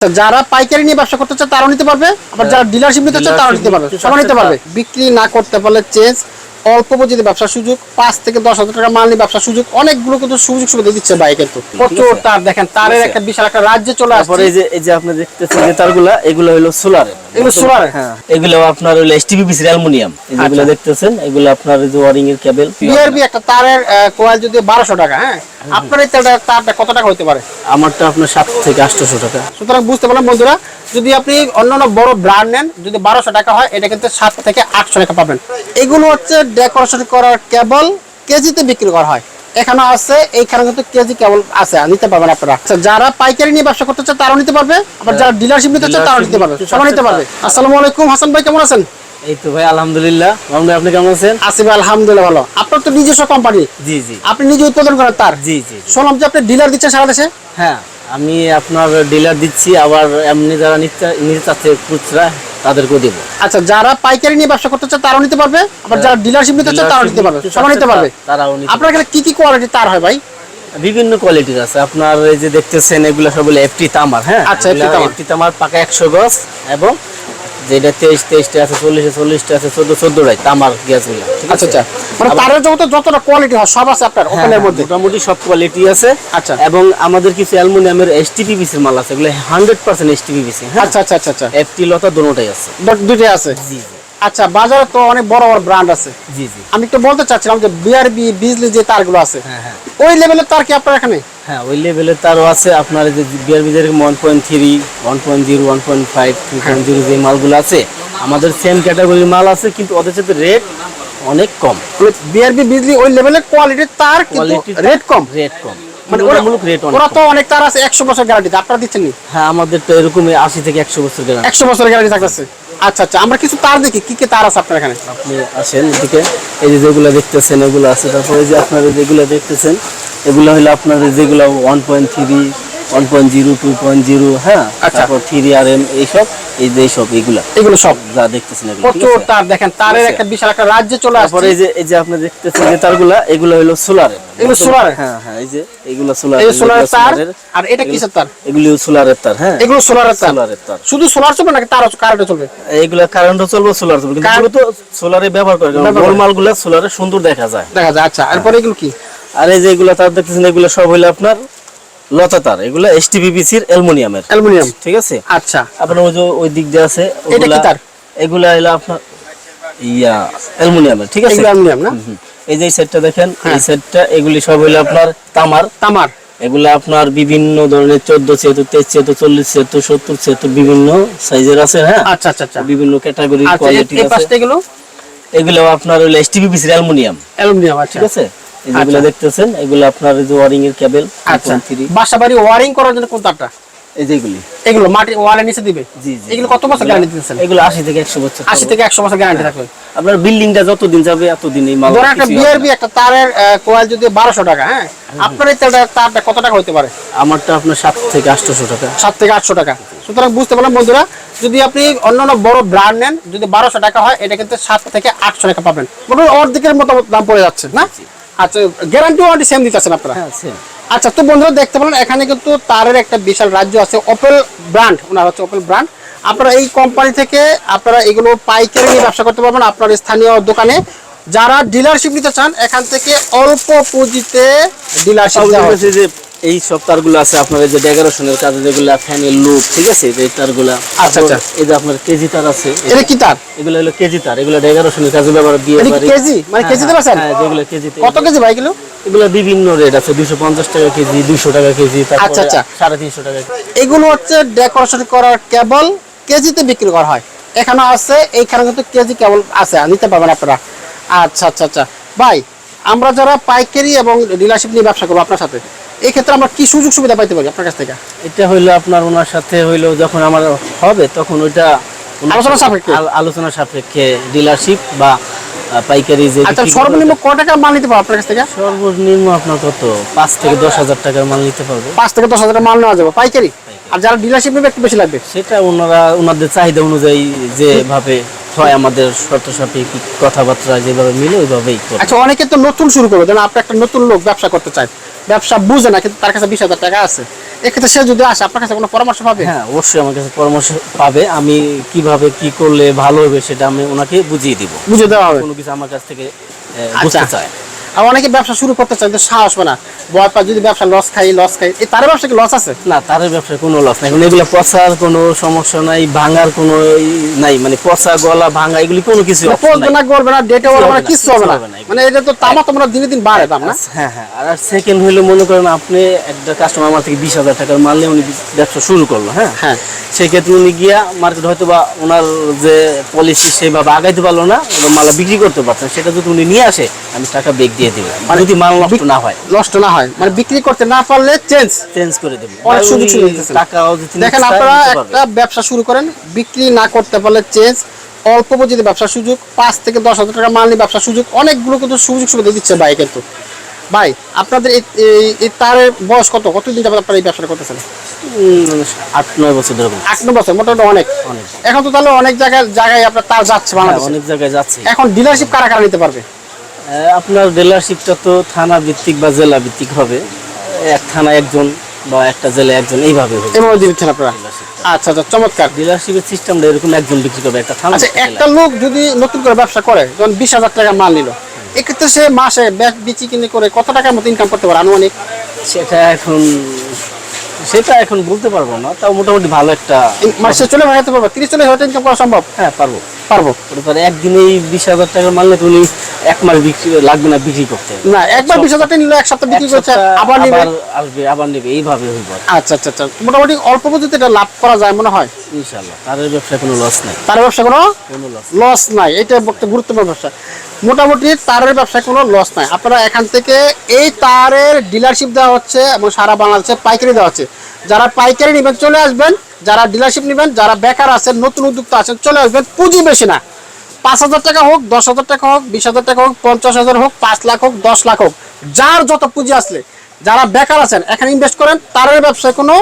যারা পাইকারি নিয়ে ব্যবসা করতে চায় তারাও নিতে পারবে আবার যারা ডিলারশিপ নিতে চায় তারাও নিতে পারবে সবাই নিতে পারবে। বিক্রি না করতে পারলে চেঞ্জ অল্প পুঁজিতে ব্যবসার সুযোগ পাঁচ থেকে দশ হাজার টাকা মাল নিয়ে ব্যবসার সুযোগ অনেকগুলো কিন্তু সুযোগ সুবিধা দিচ্ছে বাইকের তো। প্রচুর তার দেখেন তারের একটা বিশাল একটা রাজ্যে চলে আসছে। এই যে এই যে আপনি দেখতেছেন যে তারগুলা এগুলো হলো সোলার এগুলো হ্যাঁ। এগুলো আপনার হলো অ্যালুমিনিয়াম। যেগুলো আচ্ছা। দেখতেছেন এগুলো আপনার যে ওয়ারিং এর কেবল বিআরবি একটা তারের কোয়াল যদি বারোশো টাকা হ্যাঁ? আপনার এই তারটা তারটা কত টাকা হতে পারে? আমারটা আপনার সাত থেকে আটশোশো টাকা। সুতরাং বুঝতে পারলাম বন্ধুরা যদি আপনি অন্যান্য বড় ব্র্যান্ড নেন যদি বারোশো টাকা হয় এটা কিন্তু সাত থেকে আটশো টাকা পাবেন। এগুলো হচ্ছে ডেকোরেশন করার কেবল কেজিতে বিক্রি করা হয়। এখানে আছে এইখানে কিন্তু কেজি কেবল আছে নিতে পারবেন আপনারা। আচ্ছা যারা পাইকারি নিয়ে ব্যবসা করতে চায় তারাও নিতে পারবে আবার যারা ডিলারশিপ নিতে চায় তারাও নিতে পারবে সবাই নিতে পারবে। আসসালামু আলাইকুম হাসান ভাই কেমন আছেন? এই তো ভাই আলহামদুলিল্লাহ। মামুন ভাই আপনি কেমন আছেন? আসিফ আলহামদুলিল্লাহ ভালো। আপনার তো নিজস্ব কোম্পানি জি জি। আপনি নিজে উৎপাদন করেন তার। জি জি শুনলাম যে আপনি ডিলার দিচ্ছেন সারা দেশে। হ্যাঁ আমি আপনার ডিলার দিচ্ছি আবার এমনি যারা নিতে নিতে চাচ্ছে খুচরা তাদেরকেও দেবো। আচ্ছা যারা পাইকারি নিয়ে ব্যবসা করতে চায় তারাও নিতে পারবে আবার যারা ডিলারশিপ নিতে চায় তারাও নিতে পারবে। সবাই নিতে পারবে। তারাও নিতে আপনার কাছে কি কি কোয়ালিটি তার হয় ভাই? বিভিন্ন কোয়ালিটির আছে। আপনার এই যে দেখতেছেন এগুলো সব হলো এফটি তামার হ্যাঁ? আচ্ছা, এফটি তামার পাকা একশো গজ এবং যেটা তেইশ তেইশটা আছে চল্লিশে চল্লিশটা আছে চোদ্দ চোদ্দটাই তামার গ্যাসগুলো ঠিক আচ্ছা আছে? আচ্ছা মানে আবার- তারের জগতে যতটা কোয়ালিটি হয় সব আছে আপনার হ্যাঁ, ওখানের হ্যাঁ, মধ্যে? মোটামুটি সব কোয়ালিটি আছে। আচ্ছা। এবং আমাদের কিছু অ্যালুমিনিয়ামের এর মাল আছে এগুলো হান্ড্রেড পার্সেন্ট এসটিপিবিসি হ্যাঁ? আচ্ছা আচ্ছা আচ্ছা আচ্ছা। এফটি লতা দুটোটাই আছে। দু- দুইটাই আছে? জি। আচ্ছা বাজারে তো অনেক বড় বড় ব্র্যান্ড আছে। জি জি। আমি একটু বলতে চাচ্ছিলাম যে বিআরবি বিজলি যে তারগুলো আছে হ্যাঁ হ্যাঁ। ওই লেভেলের তার কি আপনার এখানে? হ্যাঁ ওই লেভেলের তারও আছে। আপনার যে বিয়ার বিজের one point three one point zero one point five two point zero যে মালগুলো আছে আমাদের সেম ক্যাটাগরির মাল আছে কিন্তু ওদের সাথে রেট অনেক কম। বিআরবি বিজলি ওই লেভেলের কোয়ালিটির তার কিন্তু কোয়ালিটি রেট কম? রেট কম। মানে ওরা ওরা রেট ওরা তো অনেক তার আছে একশো বছর গ্যারান্টি আপনারা দিচ্ছেন হ্যাঁ আমাদের তো এরকমই আশি থেকে একশো বছর গ্যারান্টি একশো বছর গ্যারান্টি থাকতেছে। আচ্ছা আচ্ছা আমরা কিছু তার দেখি। কি কি তার আছে আপনার এখানে? আপনি আসেন এদিকে। এই যে যেগুলো দেখতেছেন, এগুলো আছে। তারপরে যে আপনারা যেগুলো দেখতেছেন, এগুলো হলো আপনাদের যেগুলো one point three one point zero two point zero হ্যাঁ? আচ্ছা। তারপর থ্রি আর এম এইসব এই যে এগুলো। সব। যা দেখতেছেন এগুলো তার দেখেন তারের একটা বিশাল একটা রাজ্যে চলে আসছে। এই যে এই যে আপনি দেখতেছেন যে তারগুলা এগুলো হলো সোলারের এগুলো solar-এর? হ্যাঁ হ্যাঁ এই যে এগুলো সোলার এই সোলার তার আর এটা কিসের তার? এগুলো সোলারের তার হ্যাঁ? এগুলো সোলারের তার। সোলারের তার। শুধু সোলার চলবে নাকি তার কারেন্টে চলবে? এইগুলা কারেন্টও চলবে সোলার চলবে। কিন্তু তো সোলারে ব্যবহার করে। নরমালগুলা সোলারে সুন্দর দেখা যায়। দেখা যায় আচ্ছা এরপরে এগুলো কি? আর এই যে এগুলো তার দেখতেছেন এগুলো সব হইল আপনার লতা তার এগুলো এসটিপিবিসির অ্যালুমিনিয়ামের। অ্যালুমিনিয়াম। ঠিক আছে? আচ্ছা। আপনার ওই যে ওই দিক দিয়ে আছে ওগুলা- তার? এগুলা হলো আপনার ইয়া অ্যালুমিনিয়ামের ঠিক আছে? অ্যালুমিনিয়াম না? এই যে সেটটা দেখেন হ্যাঁ। এই সেটটা এগুলি সব হইল আপনার তামার। তামার। এগুলা আপনার বিভিন্ন ধরনের চোদ্দ ছিয়াত্তর তেইশ ছিয়াত্তর চল্লিশ ছিয়াত্তর সত্তর ছিয়াত্তর বিভিন্ন সাইজের আছে হ্যাঁ? আচ্ছা আচ্ছা আচ্ছা। বিভিন্ন ক্যাটাগরি আচ্ছা কোয়ালিটি আছে। এগুলো? এগুলো আপনার হলো এসটিপিবিসির অ্যালুমিনিয়াম। অ্যালুমিনিয়াম আচ্ছা। ঠিক আছে? যেগুলো দেখতেছেন এগুলো আপনার যে ওয়ারিং এর কেবল আচ্ছা। ওয়ারিং করার জন্য কোন তারটা এই যেগুলি এগুলো। মাটি ওয়ালের নিচে দিবে? জি জি। এগুলো কত বছর গ্যারান্টি দিতেছেন? এগুলো আশি থেকে একশো বছর। আশি থেকে একশো বছর গ্যারান্টি থাকবে। আপনার বিল্ডিংটা যতদিন যাবে এতদিন এই মাল ধরেন একটা। বিআরবি একটা তারের কোয়াল যদি বারোশো টাকা হ্যাঁ? আপনার এই তারটা কত টাকা হতে পারে? আমারটা আপনার সাত থেকে আটশোশো টাকা। সাত থেকে আটশো টাকা। সুতরাং বুঝতে পারলাম বন্ধুরা যদি আপনি অন্যান্য বড় ব্র্যান্ড নেন যদি বারোশো টাকা হয় এটা কিন্তু সাত থেকে আটশো টাকা পাবেন। মোটামুটি অর্ধেকের মতো দাম পড়ে যাচ্ছে না? আচ্ছা গ্যারান্টি ওয়ারেন্টি সেম দিতেছেন আপনারা? হ্যাঁ আচ্ছা তো বন্ধুরা দেখতে পেলেন এখানে কিন্তু তারের একটা বিশাল রাজ্য আছে ওপেল ব্র্যান্ড ওনার হচ্ছে ওপেল ব্র্যান্ড আপনারা এই কোম্পানি থেকে আপনারা এগুলো পাইকারি নিয়ে ব্যবসা করতে পারবেন আপনার স্থানীয় দোকানে। যারা ডিলারশিপ নিতে চান এখান থেকে অল্প পুঁজিতে ডিলারশিপ এই সব তারগুলো আছে আপনার যে ডেকোরেশনের কাজে যেগুলো ফ্যানের লুপ ঠিক আছে? এই তারগুলা। আচ্ছা, আচ্ছা। এই যে আপনার কেজি তার আছে। এটা কি তার? এগুলো হলো কেজি তার। এগুলো ডেকোরেশনের কাজে ব্যবহার কি বাড়ি কেজি? মানে কেজিতে বেচেন হ্যাঁ যেগুলো কেজিতে কত কেজি ভাই কিলো এগুলো বিভিন্ন রেট আছে। দুশো পঞ্চাশ টাকা কেজি দুশো টাকা কেজি আচ্ছা, আচ্ছা। সাড়ে তিনশো টাকা এগুলো হচ্ছে ডেকোরেশন করার কেবল কেজিতে বিক্রি করা হয়। এখানে আছে এইখানে কিন্তু কেজি কেবল আছে। নিতে পারবেন আপনারা। আচ্ছা আচ্ছা আচ্ছা। ভাই আমরা যারা পাইকারি এবং ডিলারশিপ নিয়ে ব্যবসা করব আপনার সাথে এই ক্ষেত্রে আমরা কি সুযোগ সুবিধা পাইতে পারি আপনার কাছ থেকে? এটা হইল আপনার ওনার সাথে হইল যখন আমার হবে তখন ওইটা আলোচনা সাপেক্ষে? আলোচনা সাপেক্ষে ডিলারশিপ বা পাইকারি যে আচ্ছা সর্বনিম্ন করবে, ক টাকা মাল নিতে পারব আপনার কাছ থেকে? সর্বনিম্ন আপনার কত? পাঁচ থেকে দশ হাজার টাকার মাল নিতে পারবে। পাঁচ থেকে দশ হাজার টাকা মাল নেওয়া যাবে পাইকারি? আর যারা ডিলারশিপ নেবে একটু বেশি লাগবে। সেটা ওনারা ওনাদের চাহিদা অনুযায়ী যেভাবে হয় আমাদের শর্ত সাপেক্ষিক কথাবার্তা যেভাবে মিলে ওইভাবেই করে। আচ্ছা অনেকে তো নতুন শুরু করবে যেন আপনি একটা নতুন লোক ব্যবসা করতে চায়। ব্যবসা বুঝে না কিন্তু তার কাছে বিশ হাজার টাকা আছে। এক্ষেত্রে সে যদি আসে আপনার কাছে কোনো পরামর্শ পাবে? হ্যাঁ অবশ্যই আমার কাছে পরামর্শ পাবে। আমি কীভাবে কি করলে ভালো হবে সেটা আমি ওনাকে বুঝিয়ে দিব। বুঝে দেওয়া হবে। কোনো কিছু আমার কাছ থেকে আচ্ছা। বুঝতে চায়। আর অনেকে ব্যবসা শুরু করতে চায় কিন্তু সাহস না। যদি ব্যবসা লস খাই লস খাই এই তার ব্যবসা কি লস আছে? না তার ব্যবসায় কোনো লস নাই। এগুলো পচার কোনো সমস্যা নাই ভাঙার কোনো নাই মানে পচা গলা ভাঙা এগুলি কোনো কিছু পচবে না করবে না ডেটে হবে না কিছু হবে না। মানে এটা তো তামা তোমরা দিনে দিন বাড়ে দাম না? হ্যাঁ হ্যাঁ আর সেকেন্ড হইল মনে করেন আপনি একটা কাস্টমার আমার থেকে বিশ হাজার টাকার মারলে উনি ব্যবসা শুরু করল হ্যাঁ? হ্যাঁ। সেক্ষেত্রে উনি গিয়া মার্কেট হয়তো বা ওনার যে পলিসি সেভাবে আগাইতে পারল না মালা বিক্রি করতে পারছেন সেটা যদি উনি নিয়ে আসে আমি টাকা বেগ দিয়ে দিব। যদি মাল নষ্ট না হয়। নষ্ট না হয়। মানে বিক্রি করতে না পারলে চেঞ্জ চেঞ্জ করে দেবো। অনেক সুযোগ সুবিধা টাকাও দেখেন আপনারা একটা ব্যবসা শুরু করেন বিক্রি না করতে পারলে চেঞ্জ অল্প পুঁজিতে ব্যবসার সুযোগ পাঁচ থেকে দশ হাজার টাকা মাল নিয়ে ব্যবসার সুযোগ অনেকগুলো কিন্তু সুযোগ সুবিধা দিচ্ছে ভাই কিন্তু। ভাই আপনাদের এই- তারের বয়স কত? কতদিন যাবত আপনারা এই ব্যবসাটা করতেছেন? আট নয় বছর ধরে আট ন বছর মোটামুটি অনেক। এখন তো তাহলে অনেক জায়গায় জায়গায় আপনার তার যাচ্ছে হ্যাঁ, অনেক জায়গায় যাচ্ছে। এখন ডিলারশিপ কারা কারা নিতে পারবে? আপনার ডিলারশিপটা তো থানা ভিত্তিক বা জেলা ভিত্তিক হবে। এক থানা একজন বা একটা জেলা একজন এইভাবে হবে। এভাবে দিচ্ছেন আপনারা? আচ্ছা আচ্ছা চমৎকার। ডিলারশিপের সিস্টেমটা এরকম একজন বিক্রি করবে একটা থানা আচ্ছা একটা লোক যদি নতুন করে ব্যবসা করে যখন বিশ হাজার টাকা মাল নিল এক্ষেত্রে সে মাসে বিচি কিনে করে কত টাকার মতো ইনকাম করতে পারে আনুমানিক? সেটা এখন সেটা এখন বলতে পারব না তাও মোটামুটি ভালো একটা মানে সে চলে ভাগাতে পারবে? তিরিশ চল্লিশ হাজার ইনকাম করা সম্ভব? হ্যাঁ পারব। পারব। একদিনেই বিশ হাজার টাকার মারলে তো উনি এক মাস বিক্রি লাগবে না বিক্রি করতে? না একবার বিশ হাজার নিল এক সপ্তাহ বিক্রি করছে আবার নিবে? আসবে আবার নেবে এইভাবে হইব। আচ্ছা আচ্ছা আচ্ছা। মোটামুটি অল্প পুঁজিতে এটা লাভ করা যায় মনে হয়? তার ব্যবসায় কোনো লস নাই। তার ব্যবসা কোনো লস লস নাই। এটা একটা গুরুত্বপূর্ণ ব্যবসা। মোটামুটি তারের ব্যবসায় কোনো লস নাই। আপনারা এখান থেকে এই তারের ডিলারশিপ দেওয়া হচ্ছে এবং সারা বাংলাদেশে পাইকারি দেওয়া হচ্ছে। যারা পাইকারি নেবেন চলে আসবেন। যারা ডিলারশিপ নেবেন যারা বেকার আছেন নতুন উদ্যোক্তা আছেন চলে আসবেন পুঁজি বেশি না। পাঁচ হাজার টাকা হোক, দশ হাজার টাকা হোক, বিশ হাজার টাকা হোক, পঞ্চাশ হাজার হোক, পাঁচ লাখ হোক, দশ লাখ হোক, যার যত পুঁজি আসলে, যারা বেকার আছেন, এখানে ইনভেস্ট করেন তারের ব্যবসায় কোনো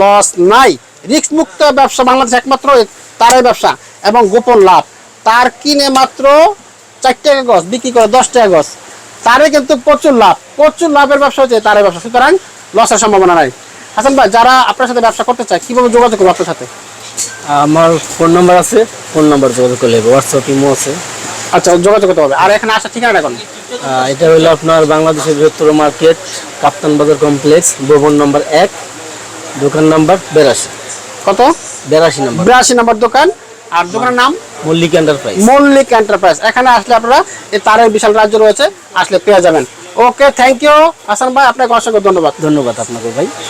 লস নাই। রিস্ক মুক্ত ব্যবসা বাংলাদেশ একমাত্র তারের ব্যবসা এবং গোপন লাভ। তার কিনে মাত্র চার টাকা গজ, বিক্রি করে দশ টাকা গজ। তারে কিন্তু প্রচুর লাভ। প্রচুর লাভের ব্যবসা হচ্ছে তারের ব্যবসা। সুতরাং লসের সম্ভাবনা নাই। হাসান ভাই, যারা আপনার সাথে ব্যবসা করতে চায়, কীভাবে যোগাযোগ করব আপনার সাথে? আমার ফোন নাম্বার আছে ফোন নাম্বার যোগাযোগ করলে হোয়াটসঅ্যাপ ইমো আছে। আচ্ছা যোগাযোগ করতে হবে। আর এখানে আসার ঠিকানা এখন এটা হলো আপনার বাংলাদেশের বৃহত্তর মার্কেট কাপ্তান বাজার কমপ্লেক্স ভবন নম্বর এক দোকান নাম্বার বেরাশি। কত? বেরাশি নাম্বার। বিরাশি নম্বর দোকান। আর দোকানের নাম? মল্লিক এন্টারপ্রাইজ মল্লিক এন্টারপ্রাইজ এখানে আসলে আপনারা এই তারের বিশাল রাজ্য রয়েছে আসলে পেয়ে যাবেন। ওকে থ্যাংক ইউ হাসান ভাই আপনাকে অসংখ্য ধন্যবাদ। ধন্যবাদ আপনাকে ভাই।